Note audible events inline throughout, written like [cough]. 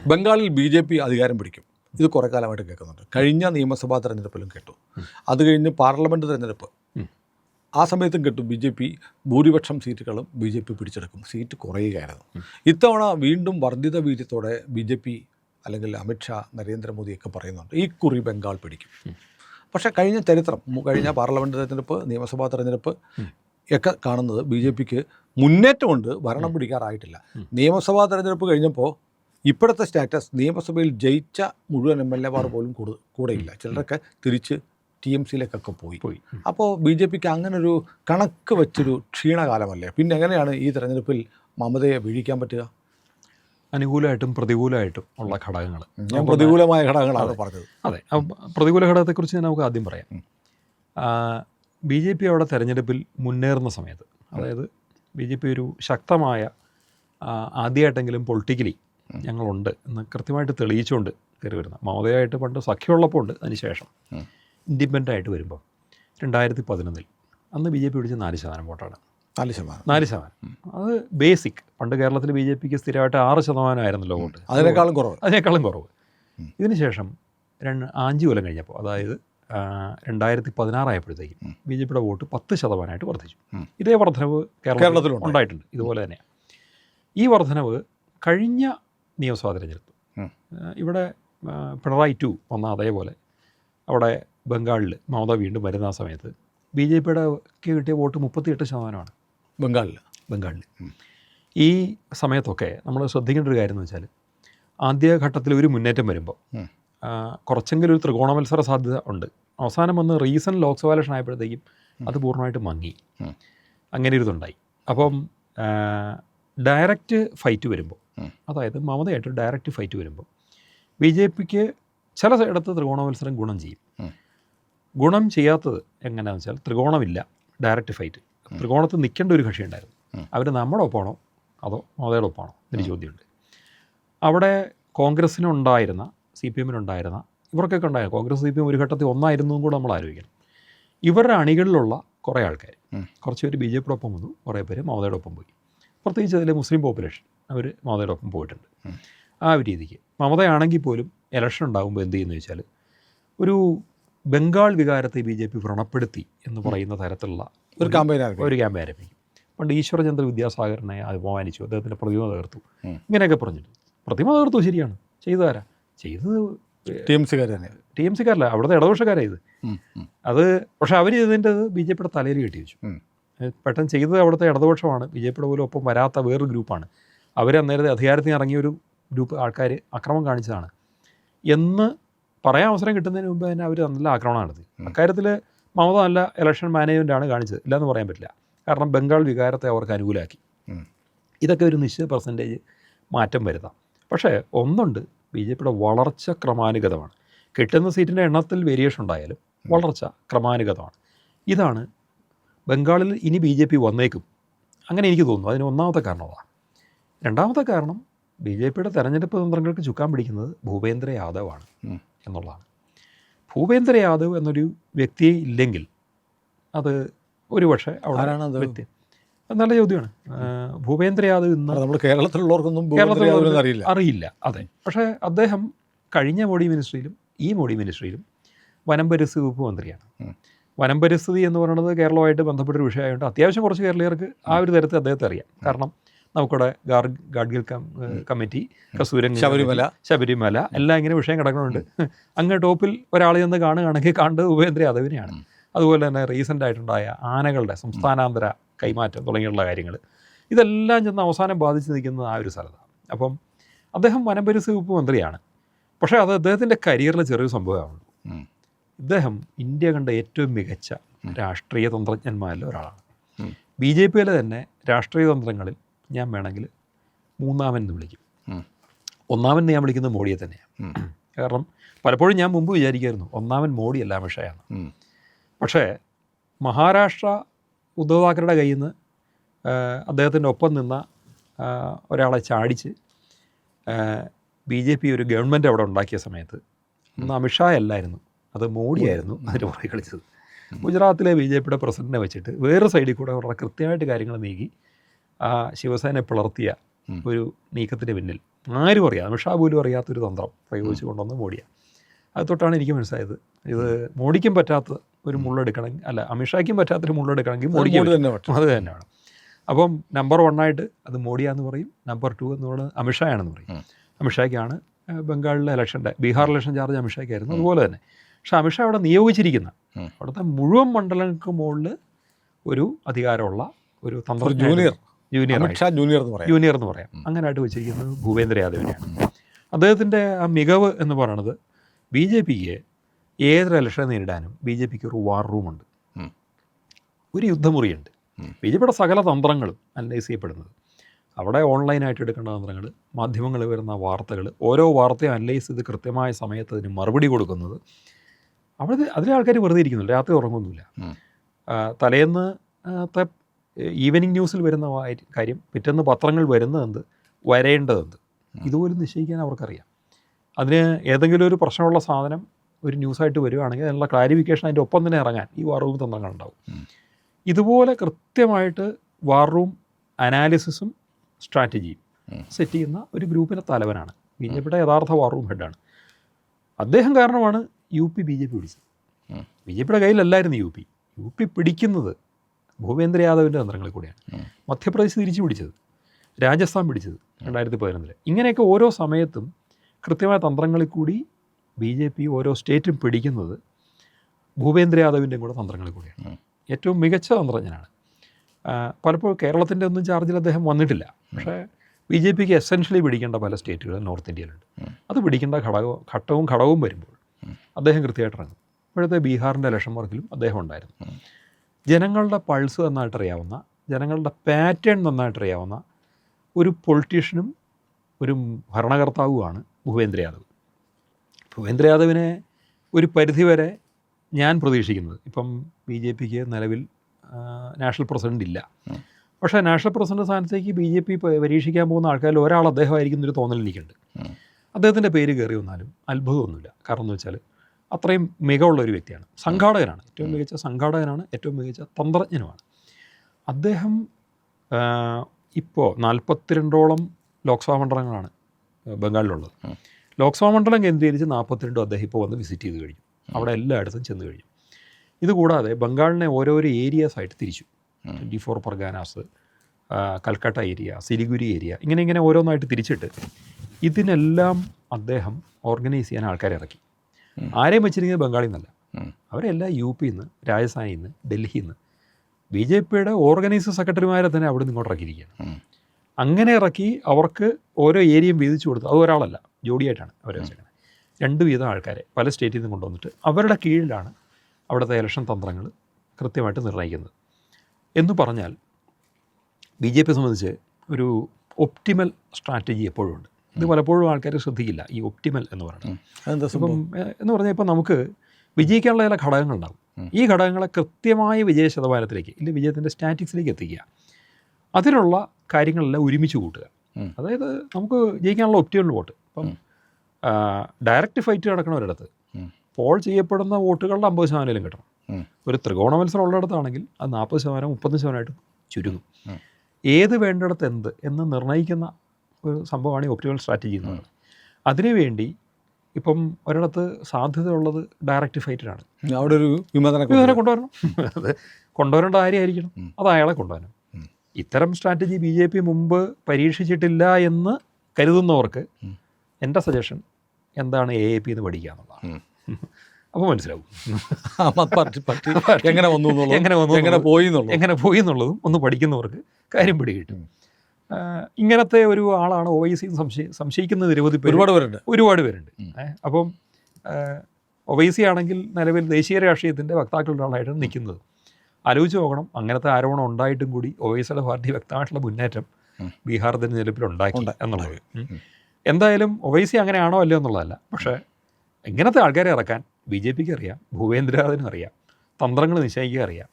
ബംഗാളിൽ B J P അധികാരം പിടിക്കും. ഇത് കുറേ കാലമായിട്ട് കേൾക്കുന്നുണ്ട്. കഴിഞ്ഞ നിയമസഭാ തെരഞ്ഞെടുപ്പിലും കേട്ടു. അത് കഴിഞ്ഞ് പാർലമെന്റ് തെരഞ്ഞെടുപ്പ്. ആ സമയത്തും കേട്ടു ബി ജെ പി ഭൂരിപക്ഷം സീറ്റുകളും ബി ജെ പി പിടിച്ചെടുക്കും. സീറ്റ് കുറയുകയായിരുന്നു. ഇത്തവണ വീണ്ടും വർദ്ധിത വീര്യത്തോടെ ബി ജെ പി അല്ലെങ്കിൽ അമിത്ഷാ നരേന്ദ്രമോദിയൊക്കെ പറയുന്നുണ്ട്. ഈ കുറി ബംഗാൾ പിടിക്കും. പക്ഷേ കഴിഞ്ഞ ചരിത്രം കഴിഞ്ഞ പാർലമെന്റ് തെരഞ്ഞെടുപ്പ് നിയമസഭാ തെരഞ്ഞെടുപ്പ് ഒക്കെ കാണുന്നത് ബി ജെ പിക്ക് മുന്നേറ്റമുണ്ട് ഭരണം പിടിക്കാറായിട്ടില്ല. നിയമസഭാ തെരഞ്ഞെടുപ്പ് കഴിഞ്ഞപ്പോൾ ഇപ്പോഴത്തെ സ്റ്റാറ്റസ് നിയമസഭയിൽ ജയിച്ച മുഴുവൻ എം എൽ എമാർ പോലും കൂടു കൂടെയില്ല. ചിലരൊക്കെ തിരിച്ച് ടി എം സിയിലേക്കൊക്കെ പോയി. പോയി. അപ്പോൾ ബി ജെ പിക്ക് അങ്ങനൊരു കണക്ക് വെച്ചൊരു ക്ഷീണകാലമല്ലേ? പിന്നെ എങ്ങനെയാണ് ഈ തെരഞ്ഞെടുപ്പിൽ മമതയെ വീഴിക്കാൻ പറ്റുക? അനുകൂലമായിട്ടും പ്രതികൂലമായിട്ടും ഉള്ള ഘടകങ്ങൾ. ഞാൻ പ്രതികൂലമായ ഘടകങ്ങളാണ് പറഞ്ഞത്. അതെ. പ്രതികൂല ഘടകത്തെക്കുറിച്ച് ഞാൻ നമുക്ക് ആദ്യം പറയാം. ബി ജെ പി അവിടെ തെരഞ്ഞെടുപ്പിൽ മുന്നേറുന്ന സമയത്ത് അതായത് ബി ജെ പി ഒരു ശക്തമായ ആദ്യമായിട്ടെങ്കിലും പൊളിറ്റിക്കലി ഞങ്ങളുണ്ട് എന്ന് കൃത്യമായിട്ട് തെളിയിച്ചുകൊണ്ട് കയറി വരുന്നത് മമതയായിട്ട് പണ്ട് സഖ്യമുള്ളപ്പോൾ ഉണ്ട് അതിനുശേഷം ഇൻഡിപെൻഡന്റ് ആയിട്ട് വരുമ്പോൾ രണ്ടായിരത്തി പതിനൊന്നിൽ അന്ന് ബി ജെ പി പിടിച്ച നാല് ശതമാനം വോട്ടാണ്. നാല് ശതമാനം. നാല് ശതമാനം. അത് ബേസിക് പണ്ട് കേരളത്തിൽ ബി ജെ പിക്ക് സ്ഥിരമായിട്ട് ആറ് ശതമാനമായിരുന്നല്ലോ വോട്ട്. അതിനേക്കാളും കുറവ്. അതിനേക്കാളും കുറവ്. ഇതിനുശേഷം രണ്ട് അഞ്ച് കൊല്ലം കഴിഞ്ഞപ്പോൾ അതായത് രണ്ടായിരത്തി പതിനാറായപ്പോഴത്തേക്കും ബി ജെ പിയുടെ വോട്ട് പത്ത് ശതമാനമായിട്ട് വർദ്ധിച്ചു. ഇതേ വർധനവ് കേരളത്തിൽ ഉണ്ടായിട്ടുണ്ട്. ഇതുപോലെ തന്നെയാണ് ഈ വർധനവ് കഴിഞ്ഞ നിയമസഭാ തിരഞ്ഞെടുപ്പ് ഇവിടെ പിണറായി ടു വന്ന അതേപോലെ. അവിടെ ബംഗാളിൽ മമത വീണ്ടും വരുന്ന ആ സമയത്ത് ബി ജെ പിയുടെ കിട്ടിയ വോട്ട് മുപ്പത്തിയെട്ട് ശതമാനമാണ്. ബംഗാളിൽ ബംഗാളിൽ ഈ സമയത്തൊക്കെ നമ്മൾ ശ്രദ്ധിക്കേണ്ട ഒരു കാര്യം എന്ന് വെച്ചാൽ ആദ്യഘട്ടത്തിൽ ഒരു മുന്നേറ്റം വരുമ്പോൾ കുറച്ചെങ്കിലും ഒരു ത്രികോണ മത്സര സാധ്യത ഉണ്ട്. അവസാനം വന്ന് റീസെന്റ് ലോക്സഭാ ഇലക്ഷൻ ആയപ്പോഴത്തേക്കും അത് പൂർണമായിട്ട് മങ്ങി. അങ്ങനെ ഒരു ഇതുണ്ടായി. അപ്പം ഡയറക്റ്റ് ഫൈറ്റ് വരുമ്പോൾ. അതായത് മമതയായിട്ട് ഡയറക്റ്റ് ഫൈറ്റ് വരുമ്പോൾ ബി ജെ പിക്ക് ചില ഇടത്ത് ത്രികോണ മത്സരം ഗുണം ചെയ്യും. ഗുണം ചെയ്യാത്തത് എങ്ങനെയാണെന്ന് വെച്ചാൽ ത്രികോണമില്ല ഡയറക്റ്റ് ഫൈറ്റ് ത്രികോണത്ത് നിൽക്കേണ്ട ഒരു കക്ഷി ഉണ്ടായിരുന്നു. അവർ നമ്മുടെ ഒപ്പമാണോ? അതോ മമതയുടെ ഒപ്പമാണോ? എന്നൊരു ചോദ്യമുണ്ട്. അവിടെ കോൺഗ്രസ്സിനുണ്ടായിരുന്ന സി പി എമ്മിനുണ്ടായിരുന്ന ഇവർക്കൊക്കെ ഉണ്ടായ കോൺഗ്രസ് സി പി എം ഒരു ഘട്ടത്തിൽ ഒന്നായിരുന്നു എന്നും കൂടെ നമ്മൾ ആലോചിക്കണം. ഇവരുടെ അണികളിലുള്ള കുറേ ആൾക്കാർ. കുറച്ച് പേര് ബി ജെ പിയുടെ ഒപ്പം വന്നു കുറേ പേര് മമതയുടെ ഒപ്പം പോയി. പ്രത്യേകിച്ച് അതിലെ മുസ്ലിം പോപ്പുലേഷൻ അവർ മമതയോടൊപ്പം പോയിട്ടുണ്ട്. ആ ഒരു രീതിക്ക്. മമതയാണെങ്കിൽ പോലും ഇലക്ഷൻ ഉണ്ടാകുമ്പോൾ എന്ത് ചെയ്യുന്നു വെച്ചാൽ ഒരു ബംഗാൾ വികാരത്തെ ബി ജെ പി വ്രണപ്പെടുത്തി എന്ന് പറയുന്ന തരത്തിലുള്ള ഒരു ക്യാമ്പയിൻ ഒരു ക്യാമ്പയിൻ ആരംഭിക്കും പണ്ട് ഈശ്വരചന്ദ്ര വിദ്യാസാഗറിനെ അപമാനിച്ചു. അദ്ദേഹത്തിന്റെ പ്രതിമ തകർത്തു. ഇങ്ങനെയൊക്കെ പറഞ്ഞിട്ട്. പ്രതിമ തകർത്തു ശരിയാണ്. ചെയ്തതാരാ? ചെയ്തത് ടി എം സിക്കാർ തന്നെ. ടി എം സിക്കാരല്ല അവിടുത്തെ ഇടതുപക്ഷക്കാരാ ഇത്. അത് പക്ഷെ അവർ ഇതിന്റെ ബി ജെ പിയുടെ തലയിൽ കെട്ടി വെച്ചു. പെട്ടെന്ന് ചെയ്തത് അവിടുത്തെ ഇടതുപക്ഷമാണ്. ബി ജെ പിയുടെ പോലും ഒപ്പം വരാത്ത വേറൊരു ഗ്രൂപ്പാണ്. അവർ അന്നേരത്തെ അധികാരത്തിൽ ഇറങ്ങിയ ഒരു ഗ്രൂപ്പ് ആൾക്കാർ അക്രമം കാണിച്ചതാണ്. എന്ന് പറയാൻ അവസരം കിട്ടുന്നതിന് മുമ്പ് തന്നെ അവർ നല്ല ആക്രമണം നടത്തി അക്കാര്യത്തിൽ മമത നല്ല ഇലക്ഷൻ മാനേജ്മെന്റാണ് കാണിച്ചത്. ഇല്ലയെന്ന് പറയാൻ പറ്റില്ല. കാരണം ബംഗാൾ വികാരത്തെ അവർക്ക് അനുകൂലമാക്കി ഇതൊക്കെ ഒരു നിശ്ചിത പെർസെന്റേജ് മാറ്റം വരുത്താം. പക്ഷേ ഒന്നുണ്ട്. ബി ജെ പിയുടെ വളർച്ച ക്രമാനുഗതമാണ്. കിട്ടുന്ന സീറ്റിന്റെ എണ്ണത്തിൽ വേരിയേഷൻ ഉണ്ടായാലും വളർച്ച ക്രമാനുഗതമാണ്. ഇതാണ് ബംഗാളിൽ ഇനി ബി ജെ പി വന്നേക്കും. അങ്ങനെ എനിക്ക് തോന്നുന്നു. അതിന് ഒന്നാമത്തെ കാരണം അതാണ് രണ്ടാമത്തെ കാരണം ബി ജെ പിയുടെ തെരഞ്ഞെടുപ്പ് തന്ത്രങ്ങൾക്ക് ചുക്കാൻ പിടിക്കുന്നത് ഭൂപേന്ദ്ര യാദവ് ആണ് എന്നുള്ളതാണ്. ഭൂപേന്ദ്ര യാദവ് എന്നൊരു വ്യക്തിയെ ഇല്ലെങ്കിൽ അത് ഒരു പക്ഷേ അവിടെ നല്ല ചോദ്യമാണ്. ഭൂപേന്ദ്ര യാദവ് ഇന്ന് നമ്മൾ കേരളത്തിലുള്ളവർക്കൊന്നും കേരളത്തിൽ അറിയില്ല. അറിയില്ല അതെ. പക്ഷേ അദ്ദേഹം കഴിഞ്ഞ മോഡി മിനിസ്ട്രിയിലും ഈ മോഡി മിനിസ്ട്രിയിലും വനം പരിസ്ഥിതി വകുപ്പ് മന്ത്രിയാണ്. വനം പരിസ്ഥിതി എന്ന് പറയുന്നത് കേരളമായിട്ട് ബന്ധപ്പെട്ടൊരു വിഷയമായതുകൊണ്ട് അത്യാവശ്യം കുറച്ച് കേരളീയർക്ക് ആ ഒരു തരത്തിൽ അദ്ദേഹത്തെ അറിയാം. കാരണം നമുക്കിവിടെ ഗാഡ്ഗിൽ കമ്മിറ്റി കസൂരൻ ശബരിമല. ശബരിമല എല്ലാം ഇങ്ങനെ വിഷയം കിടക്കുന്നുണ്ട് അങ്ങ് ടോപ്പിൽ ഒരാൾ ചെന്ന് കാണുകയാണെങ്കിൽ കണ്ടത് ഉപേന്ദ്ര യാദവിനെയാണ്. അതുപോലെ തന്നെ റീസെന്റ് ആയിട്ടുണ്ടായ ആനകളുടെ സംസ്ഥാനാന്തര കൈമാറ്റം തുടങ്ങിയുള്ള കാര്യങ്ങൾ. ഇതെല്ലാം ചെന്ന് അവസാനം ബാധിച്ച് നിൽക്കുന്നത് ആ ഒരു സ്ഥലത്താണ് അപ്പം അദ്ദേഹം വനപരിസ്ഥിതി വകുപ്പ് മന്ത്രിയാണ്. പക്ഷേ അത് അദ്ദേഹത്തിന്റെ കരിയറിൽ ചെറിയ സംഭവമാണ് ഉം. ഇദ്ദേഹം ഇന്ത്യ കണ്ട ഏറ്റവും മികച്ച രാഷ്ട്രീയ തന്ത്രജ്ഞന്മാരിൽ ഒരാളാണ്. ബി ജെ പിയിലെ തന്നെ രാഷ്ട്രീയ തന്ത്രങ്ങളിൽ ഞാൻ വേണമെങ്കിൽ മൂന്നാമൻ എന്ന് വിളിക്കും. ഒന്നാമൻ എന്ന് ഞാൻ വിളിക്കുന്നത് മോഡിയെ തന്നെയാണ്. കാരണം പലപ്പോഴും ഞാൻ മുമ്പ് വിചാരിക്കുമായിരുന്നു ഒന്നാമൻ മോഡിയല്ല അമിത്ഷായാണ് ഉം. പക്ഷേ മഹാരാഷ്ട്ര ഉദ്ധവ് താക്കറുടെ കയ്യിൽ നിന്ന് അദ്ദേഹത്തിന്റെ ഒപ്പം നിന്ന ഒരാളെ ചാടിച്ച് ബി ജെ പി ഒരു ഗവൺമെന്റ് അവിടെ ഉണ്ടാക്കിയ സമയത്ത് അന്ന് അമിത്ഷാ അല്ലായിരുന്നു. അത് മോഡിയായിരുന്നു അതിന് പുറകെ കളിച്ചത്. ഗുജറാത്തിലെ ബി ജെ പിയുടെ പ്രസിഡന്റിനെ വെച്ചിട്ട് വേറെ സൈഡിൽ കൂടെ വളരെ കൃത്യമായിട്ട് കാര്യങ്ങൾ നീക്കി ആ ശിവസേന പിളർത്തിയ ഒരു നീക്കത്തിന് പിന്നിൽ. ആരും അറിയാം അമിത്ഷാ പോലും അറിയാത്തൊരു തന്ത്രം പ്രയോഗിച്ച് കൊണ്ടുവന്ന് മോഡിയാണ് അത് തൊട്ടാണ് എനിക്ക് മനസ്സിലായത്. ഇത് മോഡിക്കും പറ്റാത്ത ഒരു മുള്ളെടുക്കണമെങ്കിൽ അല്ല അമിത്ഷായ്ക്കും പറ്റാത്തൊരു മുള്ളെടുക്കണമെങ്കിൽ മോഡിക്ക് മോഡി തന്നെ അത് തന്നെയാണ് അപ്പം നമ്പർ വണ്ണായിട്ട് അത് മോഡിയാന്ന് പറയും നമ്പർ ടു എന്ന് പറയുന്നത് അമിത്ഷായാണെന്ന് പറയും. അമിഷാക്കാണ് അമിത്ഷായ്ക്കാണ് ബംഗാളിലെ ഇലക്ഷന്റെ ബീഹാർ ഇലക്ഷൻ ചാർജ് അമിത്ഷായ്ക്കായിരുന്നു. അതുപോലെ തന്നെ. പക്ഷേ അമിഷാ അവിടെ നിയോഗിച്ചിരിക്കുന്ന. അവിടുത്തെ മുഴുവൻ മണ്ഡലങ്ങൾക്ക് മുകളിൽ ഒരു അധികാരമുള്ള ഒരു തന്ത്ര ജൂനിയർ. ജൂനിയർ അമിത്ഷാ ജൂനിയർ എന്ന് പറയാം. ജൂനിയർ എന്ന് പറയാം. അങ്ങനെയായിട്ട് വെച്ചിരിക്കുന്നത് ഭൂപേന്ദ്ര യാദവിനെയാണ് അദ്ദേഹത്തിന്റെ ആ മികവ് എന്ന് പറയുന്നത് ബി ജെ പിക്ക് ഏതൊരു ഇലക്ഷൻ നേരിടാനും ബി ജെ പിക്ക് ഒരു വാർ റൂമുണ്ട്. ഒരു യുദ്ധമുറിയുണ്ട്. ബി ജെ പിയുടെ സകല തന്ത്രങ്ങളും അനലൈസ് ചെയ്യപ്പെടുന്നത്. അവിടെ ഓൺലൈനായിട്ട് എടുക്കേണ്ട തന്ത്രങ്ങൾ മാധ്യമങ്ങളിൽ വരുന്ന വാർത്തകൾ ഓരോ വാർത്തയും അനലൈസ് ചെയ്ത് കൃത്യമായ സമയത്ത് അതിന് മറുപടി കൊടുക്കുന്നത്. അവിടെ അതിലെ ആൾക്കാർ വെറുതെ ഇരിക്കുന്നില്ല രാത്രി ഉറങ്ങുന്നില്ല. തലേന്ന് ഈവനിങ് ന്യൂസിൽ വരുന്ന കാര്യം പിറ്റേന്ന് പത്രങ്ങൾ വരുന്നതെന്ത് വരേണ്ടതെന്ത് ഇതുപോലും നിശ്ചയിക്കാൻ അവർക്കറിയാം. അതിന് ഏതെങ്കിലും ഒരു പ്രശ്നമുള്ള സാധനം ഒരു ന്യൂസായിട്ട് വരികയാണെങ്കിൽ അതിനുള്ള ക്ലാരിഫിക്കേഷൻ അതിന്റെ ഒപ്പം തന്നെ ഇറങ്ങാൻ ഈ വാർ റൂം തന്ത്രങ്ങളുണ്ടാവും. ഉണ്ടാവും ഇതുപോലെ കൃത്യമായിട്ട് വാർ റൂം അനാലിസിസും സ്ട്രാറ്റജിയും സെറ്റ് ചെയ്യുന്ന ഒരു ഗ്രൂപ്പിന്റെ തലവനാണ്. ബി ജെ പിയുടെ യഥാർത്ഥ വാർ റൂം ഹെഡാണ് അദ്ദേഹം കാരണമാണ് U P B J P പിടിച്ചത്. ബി ജെ പിയുടെ കയ്യിലല്ലായിരുന്നു യു പി. യു പി പിടിക്കുന്നത് ഭൂപേന്ദ്ര യാദവിന്റെ തന്ത്രങ്ങളിൽ കൂടിയാണ്. മധ്യപ്രദേശ് തിരിച്ചു പിടിച്ചത്. രാജസ്ഥാൻ പിടിച്ചത് രണ്ടായിരത്തി പതിനൊന്നിൽ ഇങ്ങനെയൊക്കെ ഓരോ സമയത്തും കൃത്യമായ തന്ത്രങ്ങളിൽ കൂടി ബി ജെ പി ഓരോ സ്റ്റേറ്റും പിടിക്കുന്നത് ഭൂപേന്ദ്ര യാദവിന്റെയും കൂടെ തന്ത്രങ്ങളിൽ കൂടിയാണ്. ഏറ്റവും മികച്ച തന്ത്രജ്ഞനാണ്. പലപ്പോഴും കേരളത്തിന്റെ ഒന്നും ചാർജിൽ അദ്ദേഹം വന്നിട്ടില്ല. പക്ഷേ ബി ജെ പിക്ക് എസെൻഷ്യലി പിടിക്കേണ്ട പല സ്റ്റേറ്റുകളും നോർത്ത് ഇന്ത്യയിലുണ്ട്. അത് പിടിക്കേണ്ട ഘടകവും ഘട്ടവും ഘടകവും വരുമ്പോൾ അദ്ദേഹം കൃത്യമായിട്ട് ഇറങ്ങും. ഇപ്പോഴത്തെ ബീഹാറിന്റെ ഇലക്ഷൻ വർക്കിലും അദ്ദേഹം ഉണ്ടായിരുന്നു. ജനങ്ങളുടെ പൾസ് നന്നായിട്ടറിയാവുന്ന ജനങ്ങളുടെ പാറ്റേൺ നന്നായിട്ടറിയാവുന്ന ഒരു പൊളിറ്റീഷ്യനും ഒരു ഭരണകർത്താവുമാണ് ഭൂപേന്ദ്ര യാദവ്. ഭൂപേന്ദ്ര യാദവിനെ ഒരു പരിധിവരെ ഞാൻ പ്രതീക്ഷിക്കുന്നത്. ഇപ്പം ബി ജെ പിക്ക് നിലവിൽ നാഷണൽ പ്രസിഡന്റ് ഇല്ല. പക്ഷേ നാഷണൽ പ്രസിഡന്റ് സ്ഥാനത്തേക്ക് ബി ജെ പി പരീക്ഷിക്കാൻ പോകുന്ന ആൾക്കാരിൽ ഒരാൾ അദ്ദേഹമായിരിക്കും എന്നൊരു തോന്നൽ എനിക്കുണ്ട്. അദ്ദേഹത്തിന്റെ പേര് കയറി വന്നാലും അത്ഭുതമൊന്നുമില്ല. കാരണം എന്ന് വെച്ചാൽ അത്രയും മികവുള്ള ഒരു വ്യക്തിയാണ്. സംഘാടകനാണ്. ഏറ്റവും മികച്ച സംഘാടകനാണ് ഏറ്റവും മികച്ച തന്ത്രജ്ഞനുമാണ്. അദ്ദേഹം ഇപ്പോൾ നാൽപ്പത്തിരണ്ടോളം ലോക്സഭാ മണ്ഡലങ്ങളാണ് ബംഗാളിലുള്ളത്. ലോക്സഭാ മണ്ഡലം കേന്ദ്രീകരിച്ച് നാൽപ്പത്തിരണ്ടും അദ്ദേഹം ഇപ്പോൾ വന്ന് വിസിറ്റ് ചെയ്ത് കഴിഞ്ഞു. അവിടെ എല്ലായിടത്തും ചെന്ന് കഴിഞ്ഞു. ഇതുകൂടാതെ ബംഗാളിനെ ഓരോരോ ഏരിയാസ് ആയിട്ട് തിരിച്ചു. Twenty four Parganas Calcutta area Siliguri area ഇങ്ങനെ ഇങ്ങനെ ഓരോന്നായിട്ട് തിരിച്ചിട്ട് ഇതിനെല്ലാം അദ്ദേഹം ഓർഗനൈസ് ചെയ്യാൻ ആൾക്കാരെ ഇറക്കി. ആരെയും വെച്ചിരിക്കുന്നത് ബംഗാളിൽ നിന്നല്ല. അവരെല്ലാം യു പിയിൽ നിന്ന് രാജസ്ഥാനിൽ നിന്ന് ഡൽഹിയിൽ നിന്ന് ബി ജെ പിയുടെ ഓർഗനൈസ് സെക്രട്ടറിമാരെ തന്നെ അവിടെ നിന്ന് ഇങ്ങോട്ട് ഇറക്കിയിരിക്കുകയാണ്. അങ്ങനെ ഇറക്കി അവർക്ക് ഓരോ ഏരിയയും വീതിച്ചു കൊടുത്തു അത് ഒരാളല്ല ജോഡിയായിട്ടാണ് അവരെ വെച്ചേക്കുന്നത്. രണ്ട് വീതം ആൾക്കാരെ പല സ്റ്റേറ്റിൽ നിന്ന് കൊണ്ടുവന്നിട്ട് അവരുടെ കീഴിലാണ് അവിടുത്തെ ഇലക്ഷൻ തന്ത്രങ്ങൾ കൃത്യമായിട്ട് നിർണയിക്കുന്നത്. എന്ന് പറഞ്ഞാൽ ബി ജെ പി സംബന്ധിച്ച് ഒരു ഒപ്റ്റിമൽ സ്ട്രാറ്റജി എപ്പോഴും ഉണ്ട്. ഇത് പലപ്പോഴും ആൾക്കാർ ശ്രദ്ധിക്കില്ല. ഈ ഒപ്റ്റിമൽ എന്ന് പറയുന്നത്. ഇപ്പം എന്ന് പറഞ്ഞാൽ ഇപ്പം നമുക്ക് വിജയിക്കാനുള്ള ചില ഘടകങ്ങളുണ്ടാവും. ഈ ഘടകങ്ങളെ കൃത്യമായ വിജയ ശതമാനത്തിലേക്ക് ഇല്ല വിജയത്തിന്റെ സ്റ്റാറ്റിക്സിലേക്ക് എത്തിക്കുക. അതിനുള്ള കാര്യങ്ങളെല്ലാം ഒരുമിച്ച് കൂട്ടുക. അതായത് നമുക്ക് ജയിക്കാനുള്ള ഒപ്റ്റിമൽ വോട്ട്. ഇപ്പം ഡയറക്റ്റ് ഫൈറ്റ് നടക്കുന്ന ഒരിടത്ത് പോൾ ചെയ്യപ്പെടുന്ന വോട്ടുകളുടെ അമ്പത് ശതമാനം കിട്ടണം. ഒരു ത്രികോണ മത്സരം ഉള്ളിടത്താണെങ്കിൽ അത് നാൽപ്പത് ശതമാനം മുപ്പത് ശതമാനമായിട്ട് ചുരുങ്ങും. ഏത് വേണ്ടിടത്ത് എന്ത് എന്ന് നിർണയിക്കുന്ന ഒരു സംഭവമാണ് ഈ ഒപ്റ്റിമൽ സ്ട്രാറ്റജി എന്ന് പറയുന്നത്. അതിനുവേണ്ടി ഇപ്പം ഒരിടത്ത് സാധ്യതയുള്ളത് ഡയറക്റ്റ് ഫൈറ്റിനാണ് അവിടെ ഒരു വിമതനെ കൊണ്ടുവരണം. അത് കൊണ്ടുവരേണ്ട കാര്യമായിരിക്കണം. അത് അയാളെ കൊണ്ടുവരണം. ഇത്തരം സ്ട്രാറ്റജി ബി ജെ പി മുമ്പ് പരീക്ഷിച്ചിട്ടില്ല എന്ന് കരുതുന്നവർക്ക്. എന്റെ സജഷൻ എന്താണ് എ എ പി എന്ന് പഠിക്കുക എന്നുള്ളതാണ്. അപ്പോൾ മനസ്സിലാവും. പാർട്ടി പാർട്ടി എങ്ങനെ വന്നു എങ്ങനെ വന്നു എങ്ങനെ പോയി എന്നുള്ളത്. ഒന്ന് പഠിക്കുന്നവർക്ക് കാര്യം പിടികിട്ടും. ഇങ്ങനത്തെ ഒരു ആളാണ് ഒ സംശയി സി സംശയ സംശയിക്കുന്ന നിരവധി പേര്. ഒരുപാട് പേരുണ്ട്. ഒരുപാട് പേരുണ്ട്. അപ്പം ഒവൈസി ആണെങ്കിൽ നിലവിൽ ദേശീയ രാഷ്ട്രീയത്തിന്റെ വക്താക്കളുടെ ആളായിട്ടാണ് നിൽക്കുന്നത്. ആലോചിച്ച് നോക്കണം. അങ്ങനത്തെ ആരോപണം ഉണ്ടായിട്ടും കൂടി ഒവൈസിയുടെ പാർട്ടി വ്യക്തമായിട്ടുള്ള മുന്നേറ്റം. ബീഹാർ തെരഞ്ഞെടുപ്പിൽ ഉണ്ടാക്കി. എന്നുള്ളത്. എന്തായാലും ഒ എന്തായാലും ഒവൈസി അങ്ങനെയാണോ അല്ലയോ എന്നുള്ളതല്ല. പക്ഷേ ഇങ്ങനത്തെ ആൾക്കാരെ ഇറക്കാൻ ബി ജെ പിക്ക് അറിയാം ഭൂപേന്ദ്രനാഥിനും അറിയാം തന്ത്രങ്ങൾ നിശ്ചയിക്കുക അറിയാം.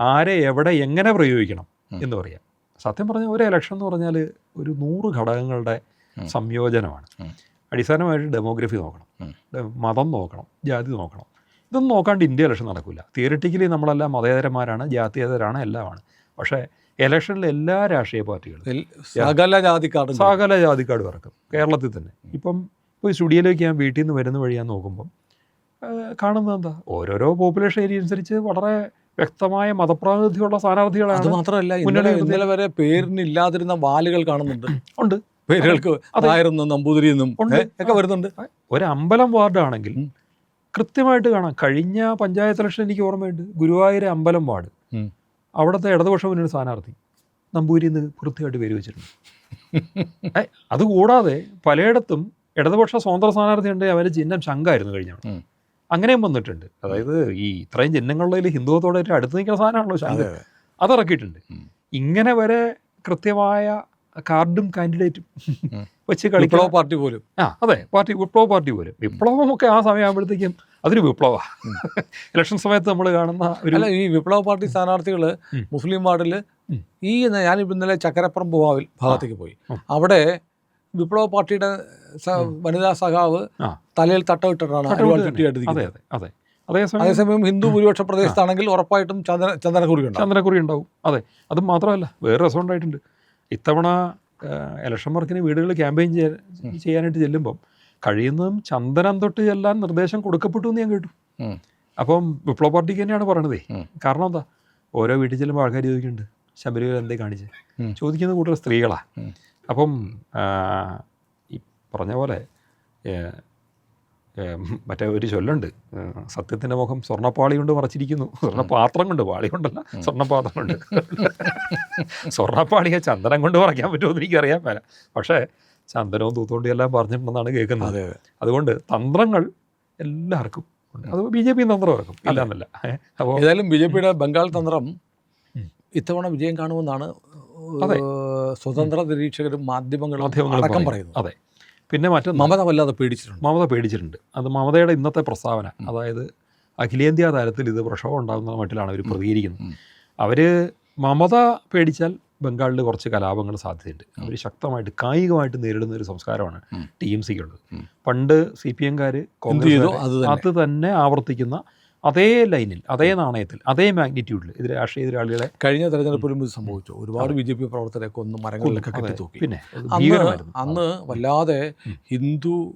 ആരെ എവിടെ എങ്ങനെ പ്രയോഗിക്കണം എന്ന് പറയാം. സത്യം പറഞ്ഞാൽ ഒരു ഇലക്ഷൻ എന്ന് പറഞ്ഞാൽ ഒരു നൂറ് ഘടകങ്ങളുടെ സംയോജനമാണ്. അടിസ്ഥാനമായിട്ട് ഡെമോഗ്രഫി നോക്കണം. മതം നോക്കണം ജാതി നോക്കണം. ഇതൊന്നും നോക്കാണ്ട് ഇന്ത്യ ഇലക്ഷൻ നടക്കില്ല തിയറിറ്റിക്കലി നമ്മളെല്ലാം മതേതരന്മാരാണ് ജാതീയതരാണ് എല്ലാമാണ്. പക്ഷേ ഇലക്ഷനിൽ എല്ലാ രാഷ്ട്രീയ പാർട്ടികളും സകല ജാതിക്കാരും സകല ജാതിക്കാട് ഇറക്കും കേരളത്തിൽ തന്നെ. ഇപ്പം ഇപ്പോൾ സ്റ്റുഡിയോയിലേക്ക് ഞാൻ വീട്ടിൽ നിന്ന് വരുന്ന വഴി ഞാൻ നോക്കുമ്പം കാണുന്നത് എന്താ? ഓരോരോ പോപ്പുലേഷൻ ഏരിയ അനുസരിച്ച് വളരെ വ്യക്തമായ മതപ്രാതിനിധ്യമുള്ള അത് സ്ഥാനാർത്ഥികളാണ് മാത്രമല്ല മുന്നണി ഇന്നലെ ഇന്നലെ വരെ പേരിനില്ലാതിരുന്ന വാലുകൾ കാണുന്നുണ്ട് ഉണ്ട് പേരുകൾക്ക് അതെ. നായരെന്നും നമ്പൂതിരി എന്നും. ഒക്കെ വരുന്നുണ്ട് ഒരു അമ്പലം വാർഡാണെങ്കിൽ. കൃത്യമായിട്ട് കാണാം കഴിഞ്ഞ പഞ്ചായത്ത് ഇലക്ഷൻ എനിക്ക് ഓർമ്മയുണ്ട് ഗുരുവായൂർ അമ്പലം വാർഡ്. അവിടുത്തെ ഇടതുപക്ഷ മുന്നണി സ്ഥാനാർത്ഥി നമ്പൂരിൽ നിന്ന് കൃത്യമായിട്ട് പേര് വെച്ചിട്ടുണ്ട് അതുകൂടാതെ പലയിടത്തും ഇടതുപക്ഷ സ്വതന്ത്ര സ്ഥാനാർത്ഥി ഉണ്ട് അവരുടെ ചിഹ്നം ശങ്കായിരുന്നു കഴിഞ്ഞ തവണ. ഉം. അങ്ങനെയും വന്നിട്ടുണ്ട്. അതായത് ഈ ഇത്രയും ചിഹ്നങ്ങളുള്ളതിൽ ഹിന്ദുത്വത്തോടെ ഒരു അടുത്ത് നിൽക്കുന്ന സാധനമാണല്ലോ ശാന്തി. അത്. അതെ. അതിറക്കിയിട്ടുണ്ട് ഇങ്ങനെ വരെ കൃത്യമായ കാർഡും കാൻഡിഡേറ്റും. വെച്ച് കളിക്കുന്ന പാർട്ടി പോലും. ആ അതെ. പാർട്ടി വിപ്ലവ പാർട്ടി പോലും. വിപ്ലവമൊക്കെ ആ സമയമാകുമ്പോഴത്തേക്കും അതൊരു വിപ്ലവ. [laughs] ഇലക്ഷൻ സമയത്ത് നമ്മൾ കാണുന്ന ഒരു ഈ വിപ്ലവ പാർട്ടി സ്ഥാനാർത്ഥികൾ മുസ്ലിം വാർഡിൽ ഈ ഞാൻ ഇന്നലെ ചക്കരപ്പുറം പൂവാവിൽ ഭാഗത്തേക്ക് പോയി. അവിടെ വിപ്ലവ പാർട്ടിയുടെ വനിതാ സഖാവ് തലയിൽ തട്ടമിട്ടിട്ടാണ് തന്നെ. അതെ അതെ അതെ. അതേസമയം അതേസമയം ഹിന്ദു ഭൂരിപക്ഷ പ്രദേശത്താണെങ്കിൽ ഉറപ്പായിട്ടും ചന്ദന ചന്ദനക്കുറി ഉണ്ടാവും. ചന്ദ്രക്കുറി ഉണ്ടാവും. അതെ. അത് മാത്രമല്ല വേറെ രസം ഉണ്ടായിട്ടുണ്ട്. ഇത്തവണ ഇലക്ഷൻ വർക്കിന് വീടുകളിൽ ക്യാമ്പയിൻ ചെയ്യാനായിട്ട് ചെല്ലുമ്പം കഴിയുന്നതും ചന്ദനം തൊട്ട് ചെല്ലാൻ നിർദ്ദേശം കൊടുക്കപ്പെട്ടു എന്ന് ഞാൻ കേട്ടു. അപ്പം വിപ്ലവ പാർട്ടിക്ക് തന്നെയാണ് പറയണതേ. കാരണം എന്താ? ഓരോ വീട്ടിൽ ചെല്ലുമ്പോൾ ആൾക്കാർ ചോദിക്കുന്നുണ്ട് ശബരിമല എന്തേ കാണിച്ച്? ചോദിക്കുന്നത് ചോദിക്കുന്ന കൂടുതൽ സ്ത്രീകളാ. ഉം. അപ്പം ഈ പറഞ്ഞ പോലെ മറ്റേ ഒരു ചൊല്ലുണ്ട്. സത്യത്തിന്റെ മുഖം സ്വർണപ്പാളി കൊണ്ട് മറച്ചിരിക്കുന്നു. സ്വർണപാത്രം കൊണ്ട് പാളി കൊണ്ടല്ല സ്വർണപാത്രം കൊണ്ട് സ്വർണപ്പാളിയെ ചന്ദനം കൊണ്ട് മറയ്ക്കാൻ പറ്റുമെന്ന് എനിക്കറിയാൻ മേല. പക്ഷേ ചന്ദനവും തൂത്തുകൊണ്ടും എല്ലാം പറഞ്ഞിട്ടുണ്ടെന്നാണ് കേൾക്കുന്നത്. അതെ അതെ. അതുകൊണ്ട് തന്ത്രങ്ങൾ എല്ലാവർക്കും ഉണ്ട്. അത് ബി ജെ പി തന്ത്രം ഇറക്കും അല്ല എന്നല്ല അപ്പോൾ ഏതായാലും ബി ജെ പിയുടെ ബംഗാൾ തന്ത്രം. ഇത്തവണ വിജയം കാണുമെന്നാണ് സ്വതന്ത്ര നിരീക്ഷകരും മാധ്യമങ്ങളും അടക്കം പറയുന്നു. പറയുന്നു അതെ. പിന്നെ മറ്റൊന്ന്. മമത വല്ലാതെ പേടിച്ചിട്ടുണ്ട്. മമത പേടിച്ചിട്ടുണ്ട്. അത് മമതയുടെ ഇന്നത്തെ പ്രസ്താവന. അതായത് അഖിലേന്ത്യാ തലത്തിൽ ഇത് പ്രക്ഷോഭം ഉണ്ടാകുന്ന മട്ടിലാണ് അവർ പ്രതികരിക്കുന്നത്. അവർ മമത പേടിച്ചാൽ ബംഗാളിൽ കുറച്ച് കലാപങ്ങൾ സാധ്യതയുണ്ട്. അവർ ശക്തമായിട്ട് കായികമായിട്ട് നേരിടുന്ന ഒരു സംസ്കാരമാണ്. ടി എം സിക്കുള്ളത്. പണ്ട് സി പി എംകാർ തന്നെ. അത് തന്നെ ആവർത്തിക്കുന്ന അതേ ലൈനിൽ അതേ നാണയത്തിൽ അതേ മാഗ്നിറ്റ്യൂഡിൽ ഇത് രാഷ്ട്രീയ എതിരാളികളെ കഴിഞ്ഞ തെരഞ്ഞെടുപ്പിലും ഇത് സംഭവിച്ചു. ഒരുപാട് ബി ജെ പി പ്രവർത്തകരൊക്കെ ഒന്ന് മരങ്ങളിലൊക്കെ കെട്ടിത്തൂക്കി. പിന്നെ അന്ന് വല്ലാതെ ഹിന്ദു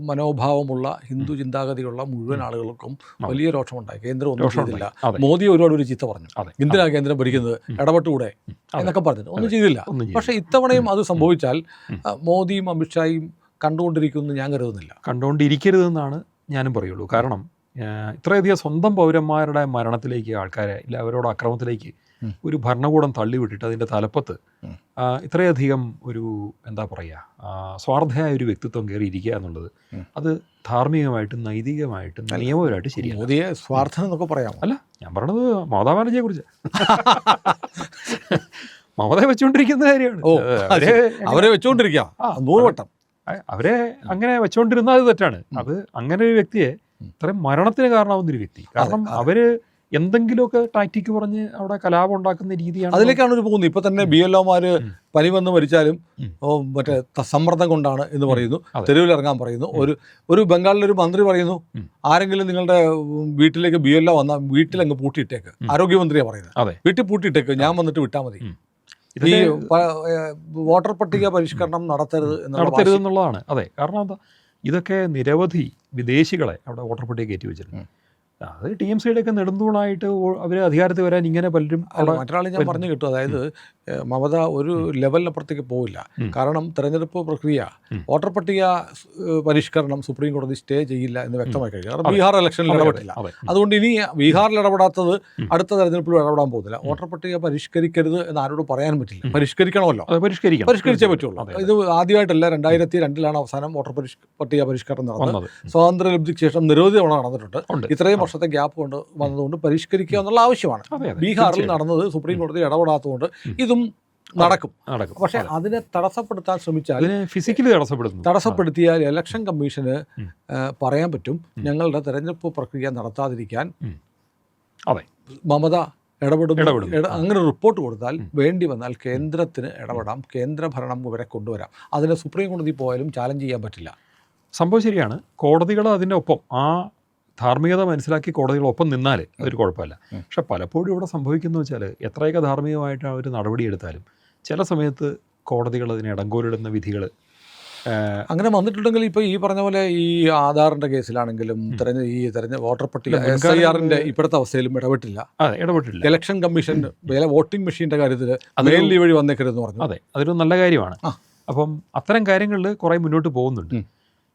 മനോഭാവമുള്ള ഹിന്ദു ചിന്താഗതിയുള്ള മുഴുവൻ ആളുകൾക്കും വലിയ രോഷമുണ്ടായി. കേന്ദ്രം ഒന്നും ചെയ്തില്ല. മോദി ഒരുപാട് ഒരു ചീത്ത പറഞ്ഞു. ഇന്ദിരാ എന്തിനാ കേന്ദ്രം ഭരിക്കുന്നത്. ഇടപെട്ടുകൂടെ? എന്നൊക്കെ പറഞ്ഞു ഒന്നും ചെയ്തില്ല. പക്ഷെ ഇത്തവണയും അത് സംഭവിച്ചാൽ മോദിയും അമിത്ഷായും കണ്ടുകൊണ്ടിരിക്കുമെന്ന് ഞാൻ കരുതുന്നില്ല. കണ്ടുകൊണ്ടിരിക്കരുതെന്നാണ് ഞാനും പറയുള്ളൂ. കാരണം ഇത്രയധികം സ്വന്തം പൗരന്മാരുടെ മരണത്തിലേക്ക് ആൾക്കാരെ ഇല്ല അവരോട് അക്രമത്തിലേക്ക്. ഒരു ഭരണകൂടം തള്ളിവിട്ടിട്ട് അതിന്റെ തലപ്പത്ത് ഇത്രയധികം ഒരു എന്താ പറയുക സ്വാർത്ഥയായ ഒരു വ്യക്തിത്വം കയറി ഇരിക്കുക എന്നുള്ളത് അത് ധാർമ്മികമായിട്ടും നൈതികമായിട്ടും നിയമപരമായിട്ട് ശരിയല്ല. മോദിയെ സ്വാർത്ഥം എന്നൊക്കെ പറയാം അല്ല ഞാൻ പറഞ്ഞത് മമതാ ബാനർജിയെ കുറിച്ച്. മമതയെ വെച്ചുകൊണ്ടിരിക്കുന്ന കാര്യമാണ്. ഓ, അത് അത് അവരെ വെച്ചുകൊണ്ടിരിക്കുക നൂറ് വട്ടം അവരെ അങ്ങനെ വെച്ചുകൊണ്ടിരുന്നാൽ അത് തെറ്റാണ്. അത് അങ്ങനെ ഒരു വ്യക്തിയെ. ഇത്രയും മരണത്തിന് കാരണമാവുന്ന ഒരു വ്യക്തി. കാരണം. അവർ എന്തെങ്കിലുമൊക്കെ ടാക്റ്റിക്ക് പറഞ്ഞ് അവിടെ കലാപം ഉണ്ടാക്കുന്ന രീതിയാണ് അതിലേക്കാണ് ഒരു പോകുന്നത്. ഇപ്പൊ തന്നെ ബി എൽ ഒമാര് ഉം. പനി വന്ന് മരിച്ചാലും മറ്റേ സമ്മർദ്ദം കൊണ്ടാണ് എന്ന് പറയുന്നു. ഇറങ്ങാൻ പറയുന്നു. ഒരു ഒരു ബംഗാളിലെ ഒരു മന്ത്രി പറയുന്നു ആരെങ്കിലും നിങ്ങളുടെ വീട്ടിലേക്ക് ബി എൽ ഒ വന്നാൽ വീട്ടിൽ അങ്ങ് പൂട്ടിയിട്ടേക്ക്. ആരോഗ്യമന്ത്രിയാണ് പറയുന്നത്. വീട്ടിൽ പൂട്ടിയിട്ടേക്ക് ഞാൻ വന്നിട്ട് വിട്ടാൽ മതി. ഈ വോട്ടർ പട്ടിക പരിഷ്കരണം നടത്തരുത് നടത്തരുത്. എന്നുള്ളതാണ്. അതെ. കാരണം എന്താ ഇതൊക്കെ നിരവധി വിദേശികളെ അവിടെ വോട്ടർപട്ടിക കയറ്റി ഉം. അത് ടി എം സിയുടെ ഒക്കെ നെടുന്തൂണായിട്ട് അവർ അധികാരത്തിൽ വരാൻ ഇങ്ങനെ പലരും മറ്റൊരാളെ ഞാൻ പറഞ്ഞു കിട്ടും. അതായത് മമത ഒരു ലെവലിനപ്പുറത്തേക്ക് പോവില്ല. കാരണം തെരഞ്ഞെടുപ്പ് പ്രക്രിയ. വോട്ടർ പട്ടിക പരിഷ്കരണം സുപ്രീം കോടതി സ്റ്റേ ചെയ്യില്ല എന്ന് വ്യക്തമായി കഴിഞ്ഞു. കാരണം ബീഹാർ ഇലക്ഷനിൽ ഇടപെട്ടില്ല. അതുകൊണ്ട് ഇനി ബീഹാറിൽ ഇടപെടാത്തത് അടുത്ത തെരഞ്ഞെടുപ്പിൽ ഇടപെടാൻ പോകുന്നില്ല. വോട്ടർ പട്ടിക പരിഷ്കരിക്കരുത് എന്ന് ആരോട് പറയാൻ പറ്റില്ല. പരിഷ്കരിക്കണമല്ലോ. പരിഷ്കരിക്കണം. പരിഷ്കരിച്ചേ പറ്റുള്ളൂ. ഇത് ആദ്യമായിട്ടല്ല രണ്ടായിരത്തി രണ്ടിലാണ് അവസാനം വോട്ടർ പട്ടിക പരിഷ്കരണം നടന്നത്. സ്വാതന്ത്ര്യ ലബ്ധിക്ക് ശേഷം നിരവധി തവണ നടന്നിട്ടുണ്ട്. ഇത്രയും വർഷത്തെ ഗ്യാപ്പ് കൊണ്ട് വന്നതുകൊണ്ട് പരിഷ്കരിക്കുക എന്നുള്ള ആവശ്യമാണ്. ബീഹാറിൽ. നടന്നത് സുപ്രീം കോടതി ഇടപെടാത്തതുകൊണ്ട് ഇതും നടക്കും. നടക്കും. പക്ഷേ അതിനെ തടസ്സപ്പെടുത്താൻ ശ്രമിച്ചാൽ ഫിസിക്കലി തടസ്സപ്പെടുത്തും തടസ്സപ്പെടുത്തിയാൽ ഇലക്ഷൻ കമ്മീഷന് പറയാൻ പറ്റും ഞങ്ങളുടെ തെരഞ്ഞെടുപ്പ് പ്രക്രിയ നടത്താതിരിക്കാൻ അതെ. മമത ഇടപെടും. അങ്ങനെ റിപ്പോർട്ട് കൊടുത്താൽ. വേണ്ടി വന്നാൽ കേന്ദ്രത്തിന് ഇടപെടാം. കേന്ദ്ര ഭരണം ഇവരെ കൊണ്ടുവരാം. അതിനെ സുപ്രീം കോടതി പോയാലും ചാലഞ്ച് ചെയ്യാൻ പറ്റില്ല. സംഭവം ശരിയാണ്. കോടതികൾ അതിന്റെ ഒപ്പം ആ ധാർമ്മികത മനസ്സിലാക്കി കോടതികൾ ഒപ്പം നിന്നാൽ ഒരു കുഴപ്പമില്ല. പക്ഷെ പലപ്പോഴും ഇവിടെ സംഭവിക്കുന്നത് വെച്ചാൽ എത്രയൊക്കെ ധാർമ്മികമായിട്ട് അവർ നടപടിയെടുത്താലും ചില സമയത്ത് കോടതികൾ അതിന് ഇടങ്കോലിടുന്ന വിധികൾ അങ്ങനെ വന്നിട്ടുണ്ടെങ്കിൽ ഇപ്പോൾ ഈ പറഞ്ഞ പോലെ ഈ ആധാറിന്റെ കേസിലാണെങ്കിലും തെരഞ്ഞ ഈ തെരഞ്ഞ വോട്ടർ പട്ടിക എസ് ഐ ആറിന്റെ ഇപ്പോഴത്തെ അവസ്ഥയിലും ഇടപെട്ടില്ല. അതെ ഇടപെട്ടില്ല. ഇലക്ഷൻ കമ്മീഷൻ വോട്ടിംഗ് മെഷീന്റെ കാര്യത്തിൽ അതൊരു- മെയിൽ വഴി വന്നേക്കരുതെന്ന് പറഞ്ഞു. അതെ അതൊരു നല്ല കാര്യമാണ്. അപ്പം അത്തരം കാര്യങ്ങളിൽ കുറേ മുന്നോട്ട് പോകുന്നുണ്ട്.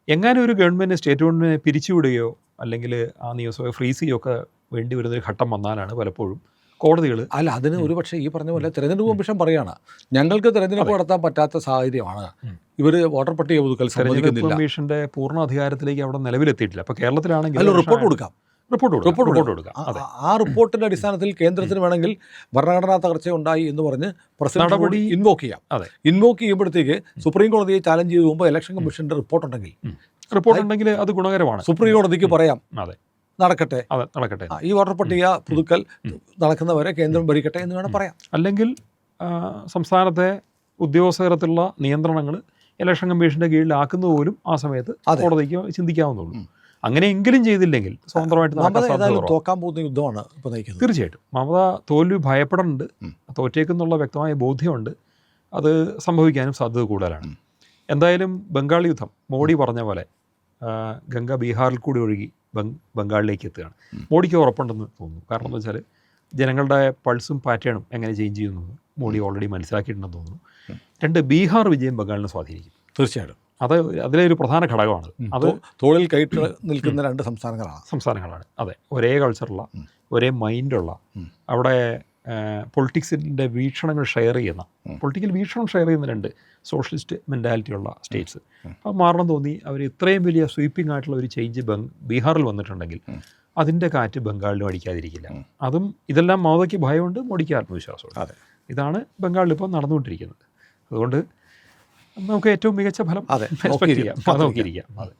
എങ്ങനെ ഒരു ഗവൺമെന്റ് സ്റ്റേറ്റ് ഗവൺമെന്റിനെ പിരിച്ചുവിടുകയോ അല്ലെങ്കിൽ ആ നിയമസഭ ഫ്രീസ് ചെയ്യുകയൊക്കെ വേണ്ടി വരുന്നൊരു ഘട്ടം വന്നാലാണ് പലപ്പോഴും. കോടതികൾ അല്ല അതിന് ഒരു പക്ഷേ ഈ പറഞ്ഞ പോലെ തെരഞ്ഞെടുപ്പ് കമ്മീഷൻ പറയാണ്. ഞങ്ങൾക്ക് തെരഞ്ഞെടുപ്പ് നടത്താൻ പറ്റാത്ത സാഹചര്യമാണ്. ഇവർ വോട്ടർ പട്ടിക പുതുക്കൽ തെരഞ്ഞെടുപ്പ് കമ്മീഷന്റെ പൂർണ അധികാരത്തിലേക്ക് അവിടെ നിലവിലെത്തിയിട്ടില്ല. അപ്പോൾ കേരളത്തിലാണെങ്കിൽ അല്ല റിപ്പോർട്ട് കൊടുക്കാം. റിപ്പോർട്ട് റിപ്പോർട്ട് റിപ്പോർട്ട് കൊടുക്കാം. ആ- റിപ്പോർട്ടിന്റെ അടിസ്ഥാനത്തിൽ കേന്ദ്രത്തിന് വേണമെങ്കിൽ ഭരണഘടനാ തകർച്ച ഉണ്ടായി എന്ന് പറഞ്ഞ് പ്രസിഡന്റ് നടപടി- ഇൻവോക്ക് ചെയ്യാം. അതെ. ഇൻവോക്ക് ചെയ്യുമ്പോഴത്തേക്ക് സുപ്രീം കോടതിയെ ചാലഞ്ച് ചെയ്ത് പോകുമ്പോൾ ഇലക്ഷൻ കമ്മീഷന്റെ റിപ്പോർട്ട് ഉണ്ടെങ്കിൽ റിപ്പോർട്ട് ഉണ്ടെങ്കിൽ അത് ഗുണകരമാണ്. സുപ്രീം കോടതിക്ക് പറയാം അതെ. നടക്കട്ടെ. അതെ നടക്കട്ടെ. ഈ വോട്ടർ പട്ടിക പുതുക്കൽ നടക്കുന്നവരെ കേന്ദ്രം ഭരിക്കട്ടെ എന്ന് വേണം പറയാം. അല്ലെങ്കിൽ സംസ്ഥാനത്തെ ഉദ്യോഗസ്ഥരത്തിലുള്ള നിയന്ത്രണങ്ങൾ ഇലക്ഷൻ കമ്മീഷന്റെ കീഴിലാക്കുന്നത് പോലും ആ സമയത്ത്. കോടതിക്ക് ചിന്തിക്കാവുന്നുള്ളൂ. അങ്ങനെയെങ്കിലും ചെയ്തില്ലെങ്കിൽ സ്വതന്ത്രമായിട്ട് തോക്കാൻ പോകുന്ന യുദ്ധമാണ് തീർച്ചയായിട്ടും. മമത തോൽവി ഭയപ്പെടുന്നുണ്ട്. തോറ്റേക്കെന്നുള്ള വ്യക്തമായ ബോധ്യമുണ്ട്. അത് സംഭവിക്കാനും സാധ്യത കൂടുതലാണ്. എന്തായാലും ബംഗാൾ യുദ്ധം മോഡി പറഞ്ഞ പോലെ ഗംഗ ബീഹാറിൽ കൂടി ഒഴുകി ബംഗ് ബംഗാളിലേക്ക് എത്തുകയാണ്. മോഡിക്ക് ഉറപ്പുണ്ടെന്ന് തോന്നുന്നു. കാരണം എന്താ വെച്ചാൽ ജനങ്ങളുടെ പൾസും പാറ്റേണും എങ്ങനെ ചേഞ്ച് ചെയ്യുന്നു മോഡി ഓൾറെഡി മനസ്സിലാക്കിയിട്ടുണ്ടെന്ന് തോന്നുന്നു. രണ്ട് ബീഹാർ വിജയം ബംഗാളിനെ സ്വാധീനിക്കും. തീർച്ചയായിട്ടും. അത് അതിലെ ഒരു പ്രധാന ഘടകമാണ്. അത് തോളിൽ കയറ്റി നിൽക്കുന്ന രണ്ട് സംസ്ഥാനങ്ങളാണ്. സംസ്ഥാനങ്ങളാണ്. അതെ ഒരേ കൾച്ചറുള്ള. ഒരേ മൈൻഡുള്ള. അവിടെ പൊളിറ്റിക്സിന്റെ വീക്ഷണങ്ങൾ ഷെയർ ചെയ്യുന്ന പൊളിറ്റിക്കൽ വീക്ഷണം ഷെയർ ചെയ്യുന്ന രണ്ട് സോഷ്യലിസ്റ്റ് മെന്റാലിറ്റി ഉള്ള സ്റ്റേറ്റ്സ്. അപ്പോൾ മാറണം തോന്നി അവർ ഇത്രയും വലിയ സ്വീപ്പിംഗ് ആയിട്ടുള്ള ഒരു ചേഞ്ച് ബംഗ് ബീഹാറിൽ വന്നിട്ടുണ്ടെങ്കിൽ. അതിന്റെ കാറ്റ് ബംഗാളിലും അടിക്കാതിരിക്കില്ല. അതും ഇതെല്ലാം മമതയ്ക്ക് ഭയമുണ്ട് മോഡിക്ക് ആത്മവിശ്വാസമുണ്ട്. അതെ. ഇതാണ് ബംഗാളിൽ ഇപ്പോൾ നടന്നുകൊണ്ടിരിക്കുന്നത്. അതുകൊണ്ട് നമുക്ക് ഏറ്റവും മികച്ച ഫലം അതെ എക്സ്പെക്ട് ചെയ്യാം. നോക്കിയിരിക്കാം. അതെ.